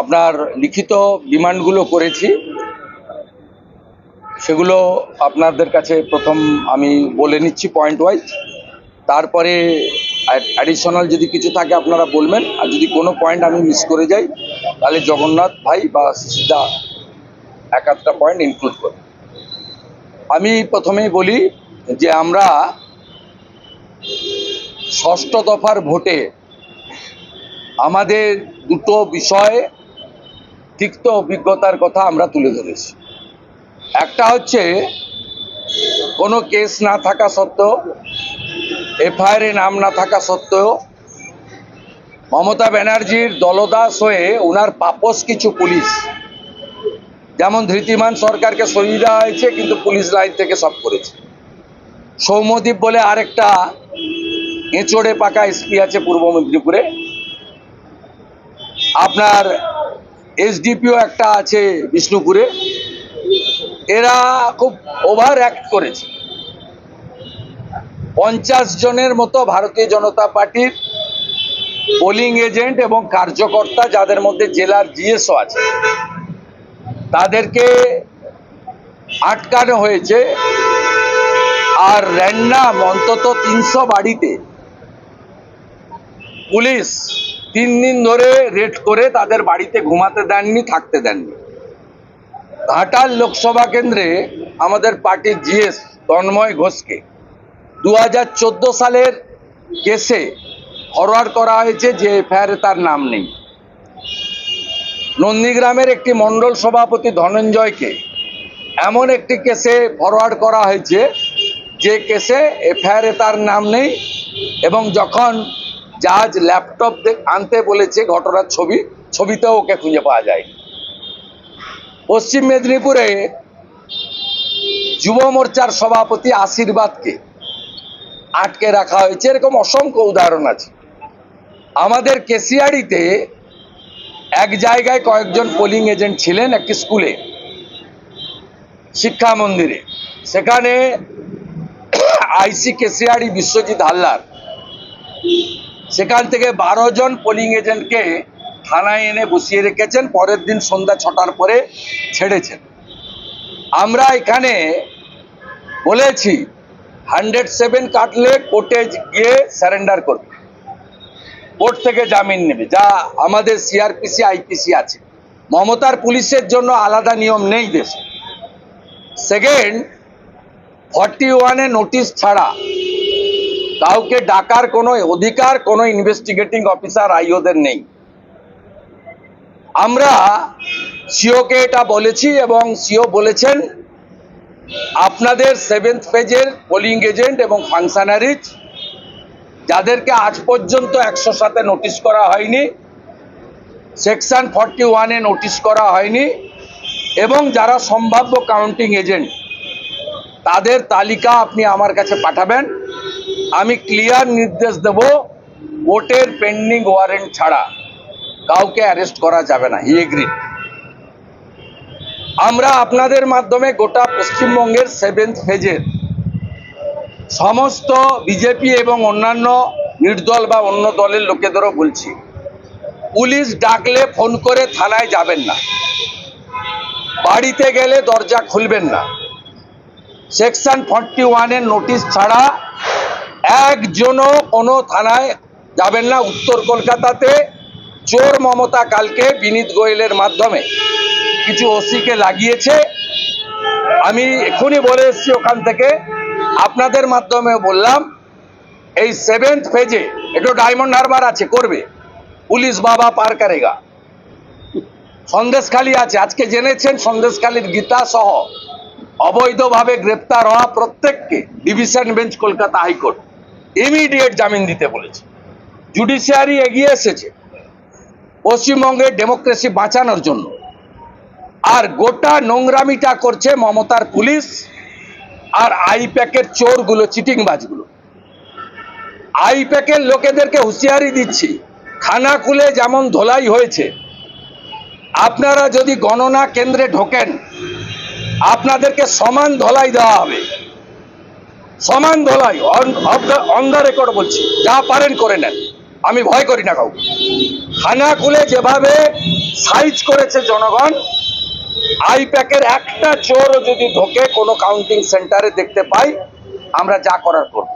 আপনার লিখিত ডিমান্ডগুলো করেছি। সেগুলো আপনাদের কাছে প্রথম আমি বলে নিচ্ছি পয়েন্ট ওয়াইজ তারপরে অ্যাডিশনাল যদি কিছু থাকে আপনারা বলবেন। আর যদি কোনো পয়েন্ট আমি মিস করে যাই, তাহলে জগন্নাথ ভাই বা সিদ্ধা এক আধটা পয়েন্ট ইনক্লুড করবে আমি প্রথমেই বলি যে আমরা ষষ্ঠ দফার ভোটে আমাদের দুটো বিষয়ে তিক্ত অভিজ্ঞতার কথা আমরা তুলে ধরেছি। একটা হচ্ছে, কোনো কেস না থাকা সত্ত্বেও এফআইআরে নাম না থাকা সত্ত্বেও, মমতা ব্যানার্জির দলদাস হয়ে ওনার পাপস কিছু পুলিশ, যেমন ধৃতিমান সরকারকে সরিয়ে দেওয়া হয়েছে, কিন্তু পুলিশ লাইন থেকে সব করেছে। সৌম্যদীপ বলে আরেকটা এঁচড়ে পাকা এসপি আছে পূর্ব মেদিনীপুরে আপনার এসডিপিও একটা আছে বিষ্ণুপুরে। এরা খুব ওভার অ্যাক্ট করেছে। পঞ্চাশ জনের মতো ভারতীয় জনতা পার্টির পোলিং এজেন্ট এবং কার্যকর্তা যাদের মধ্যে জেলার জিএসও আছে, তাদেরকে আটকানো হয়েছে। আর র্যান্ডাম অন্তত তিনশো বাড়িতে পুলিশ তিন দিন ধরে রেড করে তাদের বাড়িতে ঘুমাতে দেননি, থাকতে দেননি। ঘাটাল লোকসভা কেন্দ্রে আমাদের পার্টির জিএস তন্ময় ঘোষকে দু হাজার চোদ্দ সালের কেসে ফরওয়ার্ড করা হয়েছে যে এফআইআরে তার নাম নেই। নন্দীগ্রামের একটি মণ্ডল সভাপতি ধনঞ্জয়কে এমন একটি কেসে ফরওয়ার্ড করা হয়েছে যে কেসে এফআইআরে তার নাম নেই এবং যখন জাজ ল্যাপটপ আনতে বলেছে ঘটনার ছবি, ছবিতেও ওকে খুঁজে পাওয়া যায় পশ্চিম মেদিনীপুরে যুব মোর্চার সভাপতি আশীর্বাদকে আটকে রাখা হয়েছে। এরকম অসংখ্য উদাহরণ আছে। আমাদের কেসিয়াড়িতে এক জায়গায় কয়েকজন পোলিং এজেন্ট ছিলেন একটি স্কুলে, শিক্ষা মন্দিরে। সেখানে আইসি কেসিয়াড়ি বিশ্বজিৎ হালদার সেখান থেকে বারো জন পোলিং এজেন্টকে থানায় এনে বসিয়ে রেখেছেন, পরের দিন সন্ধ্যা ছটার পরে ছেড়েছেন। আমরা এখানে বলেছি হান্ড্রেড সেভেন কাটলে কোর্টে গিয়ে স্যারেন্ডার করবে। কোর্ট থেকে জামিন নেবে, যা আমাদের সিআরপিসি আইপিসি আছে। মমতার পুলিশের জন্য আলাদা নিয়ম নেই দেশে। সেকেন্ড ফর্টি ওয়ানে নোটিশ ছাড়া কাউকে ডাকার কোনো অধিকার, কোনো ইনভেস্টিগেটিং অফিসার আইওদের নেই। আমরা সিওকে এটা বলেছি এবং সিও বলেছেন, আপনাদের সেভেন্থ পেজের পোলিং এজেন্ট এবং ফাংশনারিজ যাদেরকে আজ পর্যন্ত একশো সাথে নোটিশ করা হয়নি সেকশন ফর্টি ওয়ানে নোটিশ করা হয়নি, এবং যারা সম্ভাব্য কাউন্টিং এজেন্ট তাদের তালিকা আপনি আমার কাছে পাঠাবেন। আমি ক্লিয়ার নির্দেশ দেব কোর্টের পেন্ডিং ওয়ারেন্ট ছাড়া কাউকে অ্যারেস্ট করা যাবে না হি এগ্রিড আমরা আপনাদের মাধ্যমে গোটা পশ্চিমবঙ্গের সেভেন্থ ফেজের সমস্ত বিজেপি এবং অন্যান্য নির্দল বা অন্য দলের লোকেদেরও বলছি, পুলিশ ডাকলে ফোন করে থানায় যাবেন না। বাড়িতে গেলে দরজা খুলবেন না। সেকশন ফর্টি ওয়ানের নোটিশ ছাড়া একজনও কোনো থানায় যাবেন না উত্তর কলকাতাতে। চোর মমতা কালকে বিনীত গোয়েলের মাধ্যমে কিছু ওসিকে লাগিয়েছে। আমি এক্ষুনি বলে এসেছি ওখান থেকে। আপনাদের মাধ্যমে বললাম, এই সেভেন্থ ফেজে একটু ডায়মন্ড হারবার আছে, করবে। পুলিশ বাবা পার করেগা সন্দেশখালী আছে, আজকে জেনেছেন সন্দেশখালীর গীতা সহ। অবৈধভাবে গ্রেপ্তার হওয়া প্রত্যেককে, division bench Kolkata high court. Immediate জামিন দিতে বলেছে। জুডিশিয়ারি এগিয়ে এসেছে পশ্চিমবঙ্গের ডেমোক্রেসি বাঁচানোর জন্য। আর গোটা নোংরামিটা করছে মমতার পুলিশ আর আইপ্যাকের চোরগুলো, চিটিংবাজগুলো। আইপ্যাকের লোকেদেরকে হুঁশিয়ারি দিচ্ছি খানাকুলে যেমন ধোলাই হয়েছে, আপনারা যদি গণনা কেন্দ্রে ঢোকেন, আপনাদেরকে সমান ধলাই দেওয়া হবে। সমান ধলাই, অন দ্য রেকর্ড বলছি, যা পারেন করে নেন। আমি ভয় করি না কাউকে। খানাকুলে যেভাবে সাইজ করেছে জনগণ আই প্যাকের একটা চোর যদি ঢোকে কোনো কাউন্টিং সেন্টারে দেখতে পাই, আমরা যা করার করব।